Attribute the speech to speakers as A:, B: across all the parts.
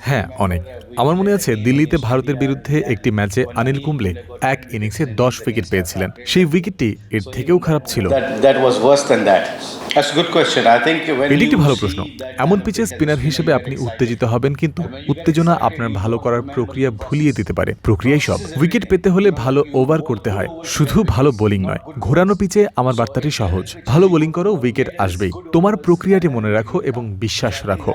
A: হ্যাঁ অনেক। আমার মনে আছে দিল্লিতে ভারতের বিরুদ্ধে একটি ম্যাচে অনিল কুম্বলে এক ইনিংসে দশ উইকেট পেয়েছিলেন। সেই উইকেটটি এর থেকেও খারাপ ছিল। এটি একটি ভালো প্রশ্ন। এমন পিচে স্পিনার হিসেবে আপনি উত্তেজিত হবেন কিন্তু উত্তেজনা আপনার ভালো করার প্রক্রিয়া ভুলিয়ে দিতে পারে। প্রক্রিয়াই সব। উইকেট পেতে হলে ভালো ওভার করতে হয়। শুধু ভালো বোলিং নয়। ঘোরানো পিচে আমার বার্তাটি সহজ। ভালো বোলিং করো উইকেট আসবেই। তোমার প্রক্রিয়াটি মনে রাখো এবং বিশ্বাস রাখো।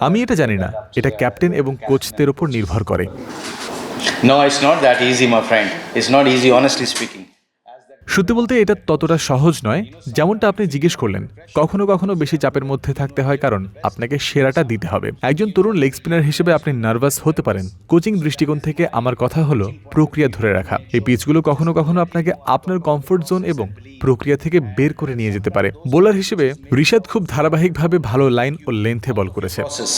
A: আমি এটা জানি না। এটা ক্যাপ্টেন এবং কোচদের উপর নির্ভর করে।
B: No it's not that easy my friend it's not easy honestly speaking
A: সত্যি বলতে এটা ততটা সহজ নয় যেমনটা আপনি জিজ্ঞেস করলেন। কখনো কখনো বেশি চাপের মধ্যে থাকতে হয় কারণ আপনাকে সেরাটা দিতে হবে। একজন তরুণ লেগ স্পিনার হিসেবে আপনি নার্ভাস হতে পারেন। কোচিং দৃষ্টিকোণ থেকে আমার কথা হলো প্রক্রিয়া ধরে রাখা। এই পিচগুলো কখনো কখনো আপনাকে আপনার কমফোর্ট জোন এবং প্রক্রিয়া থেকে বের করে নিয়ে যেতে পারে। বোলার হিসেবে ঋষাদ খুব ধারাবাহিকভাবে ভালো লাইন ও লেন্থে বল করেছে।
B: Process.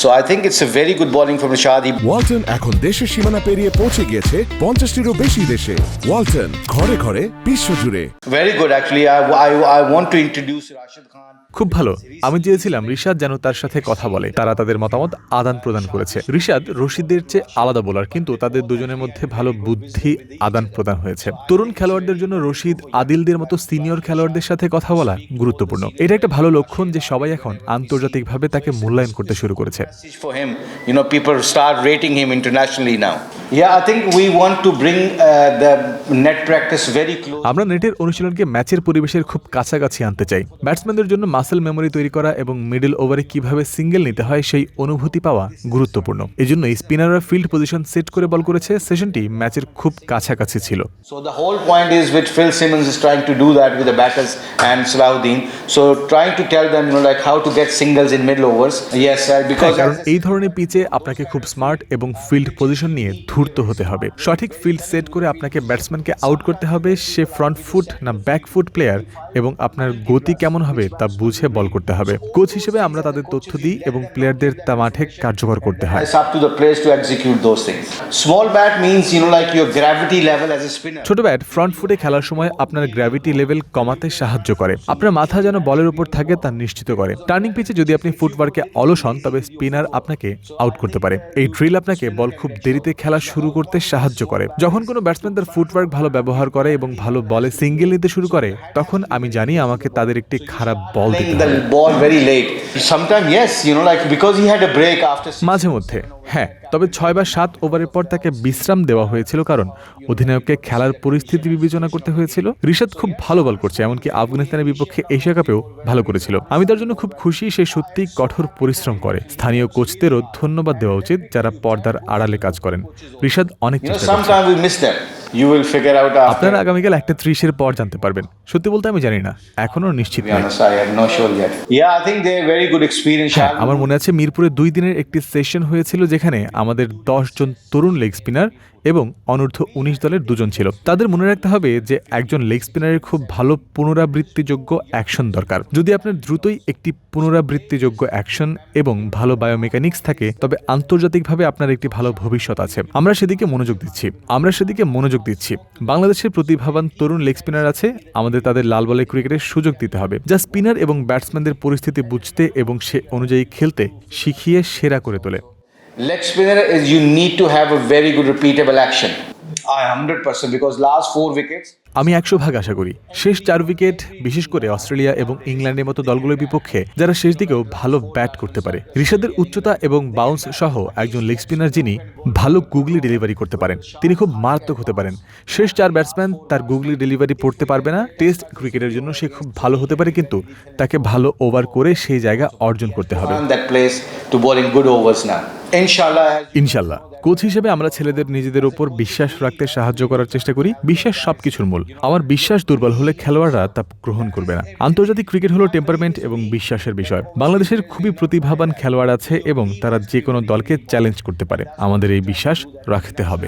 B: So I think it's a very good bowling from Rashad. He
C: Walton এখন দেশের সীমানা পেরিয়ে পৌঁছে গিয়েছে পঞ্চাশটিরও বেশি দেশে। ওয়ালটন ঘরে ঘরে বিশ্বজুড়ে
B: Very good, actually. I, I, I want to introduce Rashid
A: খুব ভালো আমি চেয়েছিলাম ঋষাদ যেন তার সাথে কথা বলে তারা তাদের মতামত আদান প্রদান করেছে ঋষাদ রশিদের চেয়ে আলাদা বোলার কিন্তু তাদের দুজনের মধ্যে ভালো বুদ্ধি আদান প্রদান হয়েছে তরুণ খেলোয়াড়দের জন্য রশিদ আদিলদের মতো সিনিয়র খেলোয়াড়দের সাথে কথা বলা গুরুত্বপূর্ণ এটা একটা ভালো লক্ষণ যে সবাই এখন আন্তর্জাতিকভাবে তাকে মূল্যায়ন করতে শুরু করেছে
B: Message for him. You know, people start rating him internationally now. Yeah, I think
A: আমরা নেটের অনুশীলনকে ম্যাচের পরিবেশের খুব কাছাকাছি আনতে চাই ব্যাটসম্যানদের জন্য মাসেল মেমোরি তৈরি করা এবং মিডল ওভারে কীভাবে সিঙ্গেল নিতে হয় সেই অনুভূতি পাওয়া গুরুত্বপূর্ণ এই এজন্যই স্পিনাররা ফিল্ড পজিশন সেট করে বল করেছে সেশনটি ম্যাচের খুব কাছাকাছি ছিল
B: whole point is which Phil Simmons is trying to do that with the backers and Salahuddin. So trying to tell them, you know, like how to get singles in middle overs. Yes, uh,
A: হ্যাঁ, কারণ এই ধরনের পিচে আপনাকে খুব smart এবং field position নিয়ে ধূর্ত হতে হবে সঠিক ফিল্ড সেট করে আপনাকে ব্যাটসম্যানকে আউট করতে হবে সে ফ্রন্ট ফুট না ব্যাক ফুট প্লেয়ার এবং আপনার গতি কেমন হবে তা বুঝে বল করতে হবে। কোচ হিসেবে আমরা তাদের তথ্য দিই এবং প্লেয়ারদের তা মাঠে কার্যকর করতে হয়. ছোট ব্যাট ফ্রন্ট ফুটে খেলার সময় আপনার গ্র্যাভিটি লেভেল কমাতে সাহায্য করে। আপনার মাথা যেন বলের উপর থাকে তা নিশ্চিত করে। টার্নিং পিচে যদি আপনি ফুটওয়ার্কে অলস হন তবে স্পিনার আপনাকে আউট করতে পারে। এই ড্রিল আপনাকে বল খুব দেরিতে খেলা শুরু করতে সাহায্য করে। যখন কোনো ব্যাটসম্যান তার ফুটওয়ার্ক ভালো ব্যবহার করে এবং ভালো বলে সিঙ্গেল নিতে শুরু করে তখন আমি জানি আমাকে তাদের একটি খারাপ বল মাঝে মধ্যে হ্যাঁ তবে ছয় বা সাত ওভারের পর তাকে বিশ্রাম দেওয়া হয়েছিল কারণ অধিনায়ককে খেলার পরিস্থিতি বিবেচনা করতে হয়েছিল। ঋষাদ খুব ভালো বল করছে এমনকি আফগানিস্তানের বিপক্ষে এশিয়া কাপেও ভালো করেছিল। আমি তার জন্য খুব খুশি সে সত্যি কঠোর পরিশ্রম করে। স্থানীয় কোচদেরও ধন্যবাদ দেওয়া উচিত যারা পর্দার আড়ালে কাজ করেন। ঋষাদ অনেক চেষ্টা আপনারা আগামীকাল একটা ত্রিশের পর জানতে পারবেন। সত্যি বলতে আমি জানি না এখনও নিশ্চিত হ্যাঁ, আমার মনে আছে মিরপুরে দুই দিনের একটি সেশন হয়েছিল যেখানে আমাদের দশজন তরুণ লেগ স্পিনার এবং অনূর্ধ্ব উনিশ দলের দুজন ছিল। তাদের মনে রাখতে হবে যে একজন লেগ স্পিনারের খুব ভালো পুনরাবৃত্তিযোগ্য অ্যাকশন দরকার। যদি আপনার দ্রুতই একটি পুনরাবৃত্তিযোগ্য অ্যাকশন এবং ভালো বায়োমেকানিক্স থাকে, তবে আন্তর্জাতিকভাবে আপনার একটি ভালো ভবিষ্যৎ আছে। আমরা সেদিকে মনোযোগ দিচ্ছি। আমরা সেদিকে মনোযোগ দিচ্ছি। বাংলাদেশের প্রতিভাবান তরুণ লেগ স্পিনার আছে। আমাদের তাদের লাল বলে ক্রিকেটের সুযোগ দিতে হবে। যা স্পিনার এবং ব্যাটসম্যানদের পরিস্থিতি বুঝতে এবং সে অনুযায়ী খেলতে শিখিয়ে সেরা করে তোলে।
B: Leg spinner is you need to have a very good repeatable action. I 100% because last four wickets.
A: আমি একশো ভাগ আশা করি। শেষ চার উইকেট বিশেষ করে অস্ট্রেলিয়া এবং ইংল্যান্ডের মতো দলগুলোর বিপক্ষে যারা শেষ দিকেও ভালো ব্যাট করতে পারে। ঋষাদের উচ্চতা এবং বাউন্স সহ একজন লেগ স্পিনার যিনি ভালো গুগলি ডেলিভারি করতে পারেন। তিনি খুব মারাত্মক হতে পারেন। শেষ চার ব্যাটসম্যান তার গুগলি ডেলিভারি পড়তে পারবে না। টেস্ট ক্রিকেটের জন্য সে খুব ভালো হতে পারে কিন্তু তাকে ভালো ওভার করে সেই জায়গা অর্জন করতে হবে। ইনশাল্লাহ। কোচ হিসেবে আমরা ছেলেদের নিজেদের উপর বিশ্বাস রাখতে সাহায্য করার চেষ্টা করি। বিশ্বাস সবকিছুর মূল। আমার বিশ্বাস দুর্বল হলে খেলোয়াড়রা তা গ্রহণ করবে না। আন্তর্জাতিক ক্রিকেট হলো টেম্পারমেন্ট এবং বিশ্বাসের বিষয়। বাংলাদেশের খুবই প্রতিভাবান খেলোয়াড় আছে এবং তারা যে কোনো দলকে চ্যালেঞ্জ করতে পারে। আমাদের এই বিশ্বাস রাখতে হবে।